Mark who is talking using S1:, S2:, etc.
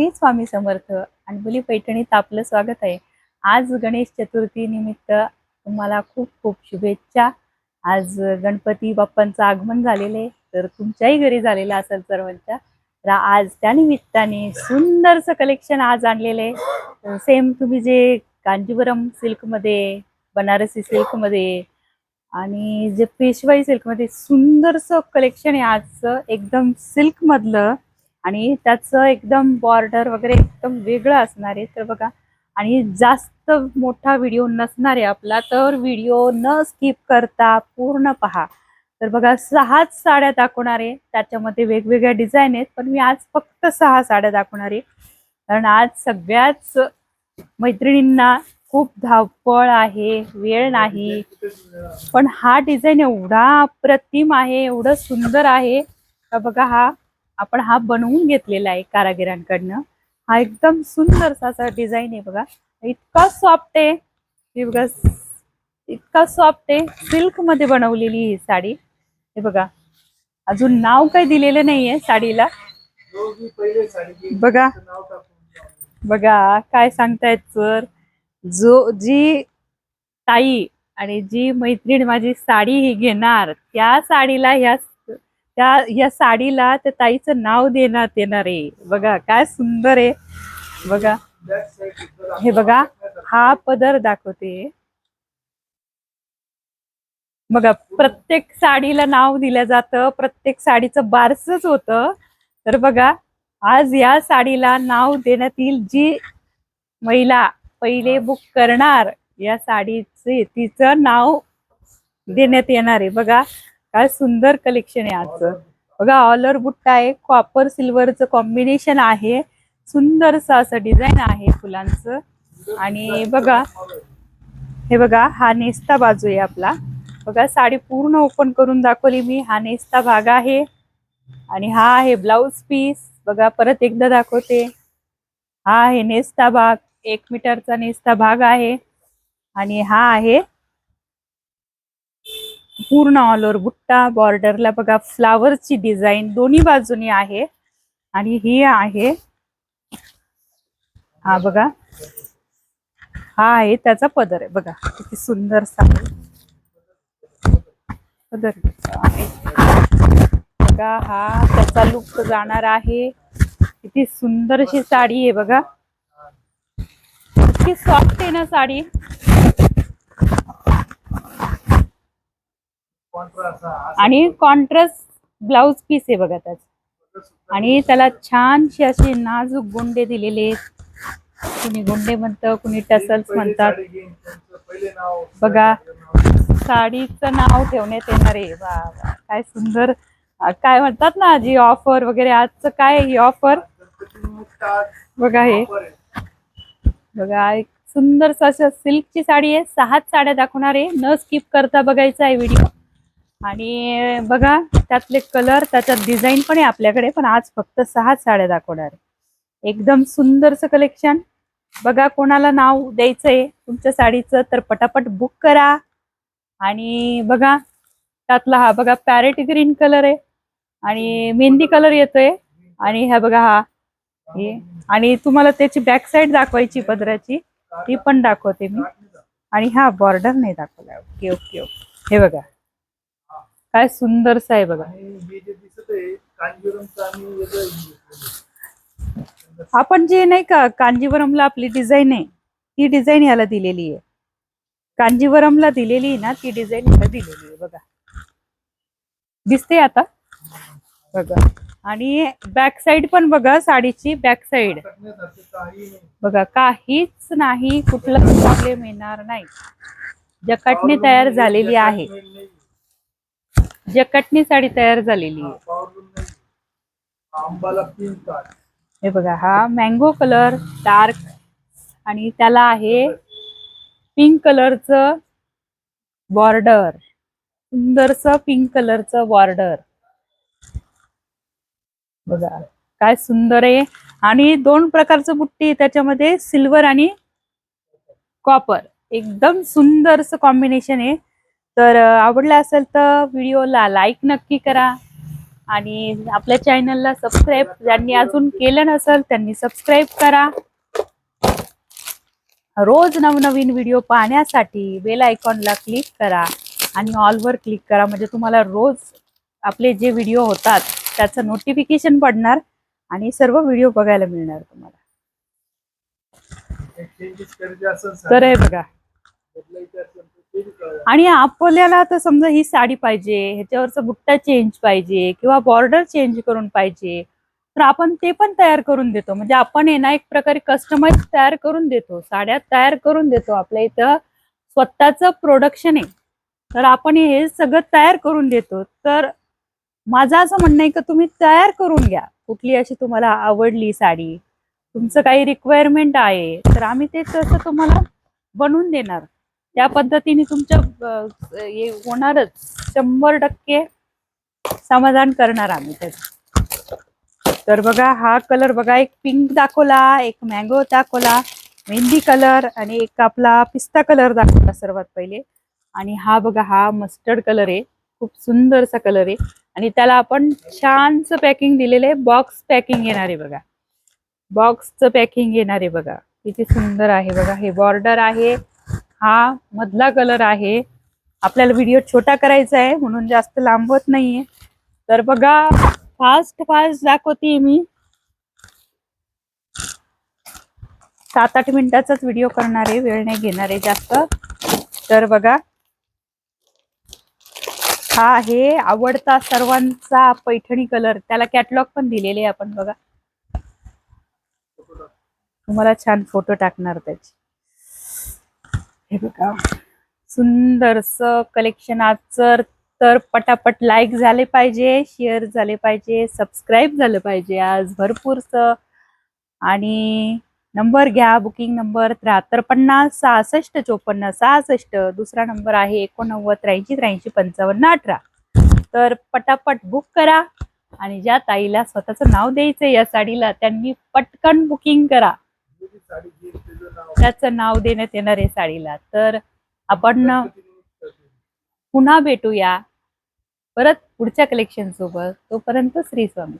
S1: श्री स्वामी समर्थ. अनबुली पैठणीत आपलं स्वागत आहे. आज गणेश चतुर्थी निमित्त तुम्हाला खूप खूप शुभेच्छा. आज गणपती बाप्पांचं आगमन झालेलं आहे तर तुमच्याही घरी झालेलं असेल सर्वांच्या. तर आज त्या निमित्ताने सुंदरसं कलेक्शन आज आणलेलं आहे. सेम तुम्ही जे कांजीवरम सिल्कमध्ये बनारसी सिल्कमध्ये आणि जे पेशवाई सिल्कमध्ये सुंदरसं कलेक्शन आहे आजचं एकदम सिल्कमधलं. आणि त्याचं एकदम बॉर्डर वगैरे एकदम वेगळं असणार आहे. तर बघा आणि जास्त मोठा व्हिडिओ नसणार आहे आपला तर व्हिडिओ न स्किप करता पूर्ण पहा. तर बघा सहाच साड्या दाखवणार आहे. त्याच्यामध्ये वेगवेगळ्या डिझाईन आहेत पण मी आज फक्त सहा साड्या दाखवणार आहे. कारण आज सगळ्याच मैत्रिणींना खूप धावपळ आहे वेळ नाही. पण हा डिझाईन एवढा अप्रतिम आहे एवढं सुंदर आहे. तर बघा हा आपण हा बनवून घेतलेला आहे कारागिरांकडनं. हा एकदम सुंदरसा असा डिझाईन आहे बघा. इतका सॉफ्ट आहे. हे बघा इतका सॉफ्ट आहे. सिल्कमध्ये बनवलेली ही साडी. हे बघा अजून नाव काही दिलेलं नाहीये साडीला. बघा बघा काय सांगतायत सर जो जी ताई आणि जी मैत्रीण माझी साडी ही घेणार त्या साडीला ह्या त्या या साडीला त्या ताईचं नाव देण्यात येणार आहे. बघा काय सुंदर आहे. बघा. हे बघा हा पदर दाखवते. बघा प्रत्येक साडीला नाव दिलं जातं. प्रत्येक साडीचं बारसच होतं. तर बघा आज या साडीला नाव देण्यात येईल जी महिला पहिले बुक करणार या साडीचे तिचं नाव देण्यात येणार आहे. बघा काय सुंदर कलेक्शन आहे आजचं. बघा ऑलर बुट्टा आहे कॉपर सिल्वरचं कॉम्बिनेशन आहे. सुंदरसं असं डिझाईन आहे फुलांचं. आणि बघा हे बघा हा नेस्ता बाजू आहे आपला. बघा साडी पूर्ण ओपन करून दाखवली मी. हा नेस्ता भाग आहे. आणि हा आहे ब्लाउज पीस बघा परत एकदा दाखवते. हा आहे नेस्ता भाग. एक मीटरचा नेस्ता भाग आहे. आणि हा आहे पूर्ण ऑल ओव्हर बुट्टा बॉर्डरला बघा फ्लावरची डिझाईन दोन्ही बाजूनी आहे. आणि ही आहे. हा बघा. हा आहे त्याचा पदर आहे. बघा किती सुंदर आहे पदर बघा हा त्याचा लुक जाणार आहे. किती सुंदरशी साडी आहे बघा. किती सॉफ्ट आहे ना साडी. आणि कॉन्ट्रास्ट ब्लाउज पीस आहे बघा त्याच. आणि त्याला छानशी अशी नाजूक गोंडे दिलेले आहेत. कुणी गोंडे म्हणतं कुणी टसल्स म्हणतात. बघा साडीचं नाव ठेवण्यात येणार आहे. वा काय सुंदर. काय म्हणतात ना जी ऑफर वगैरे आजचं काय ही ऑफर बघा हे. बघा एक सुंदर असं सिल्कची साडी आहे. सहाच साड्या दाखवणार आहे. न स्किप करता बघायचा आहे व्हिडिओ आणि बघा त्यातले कलर त्याच्यात डिझाईन पण आहे आपल्याकडे पण आज फक्त सहा साड्या दाखवणार एकदम सुंदरचं कलेक्शन बघा कोणाला नाव द्यायचंय तुमच्या साडीचं तर पटापट बुक करा. आणि बघा त्यातला हा बघा पॅरेट ग्रीन कलर आहे. आणि मेहंदी कलर येतोय. आणि ह्या बघा हा. हे. आणि तुम्हाला त्याची बॅक साईड दाखवायची पदराची ती पण दाखवते मी. आणि हा बॉर्डर नाही दाखवला. ओके ओके ओके हे बघा. काय सुंदरसा आहे बघा. आपण जे नाही का कांजीवरमला आपली डिझाईन आहे ती डिझाईन ह्याला दिलेली आहे. कांजीवरमला दिलेली आहे ना ती डिझाईन ह्याला दिलेली आहे बघा. दिसते आता? बघा. आणि बॅक साईड पण बघा साडीची बॅक साईड बघा काहीच नाही कुठला प्रॉब्लेम येणार नाही. जकाटणी तयार झालेली आहे. जकाटणी साडी तयार झालेली आहे. हे बघा हा मँगो कलर डार्क आणि त्याला आहे पिंक कलरचं बॉर्डर सुंदरस पिंक कलरचं बॉर्डर बघा काय सुंदर आहे. आणि दोन प्रकारचं बुट्टी त्याच्यामध्ये सिल्वर आणि कॉपर एकदम सुंदरचं कॉम्बिनेशन आहे. तर आवडलं असेल तर व्हिडिओला लाईक नक्की करा. आणि आपल्या चॅनलला सबस्क्राईब ज्यांनी अजून केलं नसेल त्यांनी सबस्क्राईब करा. रोज नवनवीन व्हिडिओ पाहण्यासाठी बेल आयकॉनला क्लिक करा आणि ऑलवर क्लिक करा. म्हणजे तुम्हाला रोज आपले जे व्हिडिओ होतात त्याचं नोटिफिकेशन पडणार आणि सर्व व्हिडिओ बघायला मिळणार तुम्हाला. तर हे बघा. आणि आपल्याला तर समजा ही साडी पाहिजे ह्याच्यावरचा बुट्टा चेंज पाहिजे किंवा बॉर्डर चेंज करून पाहिजे तर आपण ते पण तयार करून देतो. म्हणजे आपण आहे ना एक प्रकारे कस्टमाइज तयार करून देतो साड्या तयार करून देतो आपल्या इथं. स्वतःचं प्रोडक्शन आहे. तर आपण हे सगळं तयार करून देतो. तर माझं असं म्हणणं आहे की तुम्ही तयार करून घ्या. कुठली अशी तुम्हाला आवडली साडी तुमचं काही रिक्वायरमेंट आहे तर आम्ही ते तसं तुम्हाला बनवून देणार. त्या पद्धतीने तुमच्या हे होणारच. शंभर टक्के समाधान करणार आम्ही त्याचं. तर बघा हा कलर बघा एक पिंक दाखवला एक मँगो दाखवला मेहंदी कलर आणि एक आपला पिस्ता कलर दाखवला सर्वात पहिले. आणि हा बघा हा मस्टर्ड कलर आहे. खूप सुंदरसा कलर आहे. आणि त्याला आपण छानचं पॅकिंग दिलेलं आहे. बॉक्स पॅकिंग येणार आहे बघा. बॉक्सचं पॅकिंग येणार आहे बघा. किती सुंदर आहे बघा. हे बॉर्डर आहे. हा मधला कलर आहे. आपल्याला व्हिडिओ छोटा करायचा आहे म्हणून जास्त लांबवत नाहीये. तर बघा फास्ट फास्ट दाखवते मी. सात आठ मिनिटाचाच व्हिडिओ करणार आहे वेळ नाही घेणार आहे जास्त. तर बघा हा आहे आवडता सर्वांचा पैठणी कलर त्याला कॅटलॉग पण दिलेले आहे आपण बघा. तुम्हाला छान फोटो टाकणार त्याचे. हे बघा. सुंदरस कलेक्शन आज तर पटापट लाईक झाले पाहिजे शेअर झाले पाहिजे सबस्क्राईब झालं पाहिजे आज भरपूरच आणि नंबर घ्या बुकिंग नंबर त्र्याहत्तर पन्नास सहासष्ट चोपन्न सहासष्ट. दुसरा नंबर आहे एकोणनव्वद त्र्याऐंशी त्र्याऐंशी पंचावन्न अठरा. तर पटापट बुक करा आणि ज्या ताईला स्वतःचं नाव द्यायचं या साडीला त्यांनी पटकन बुकिंग करा.
S2: त्याचं नाव
S1: देण्यात येणार आहे साडीला. तर आपण पुन्हा भेटूया परत पुढच्या कलेक्शन सोबत. तोपर्यंत श्री स्वामी.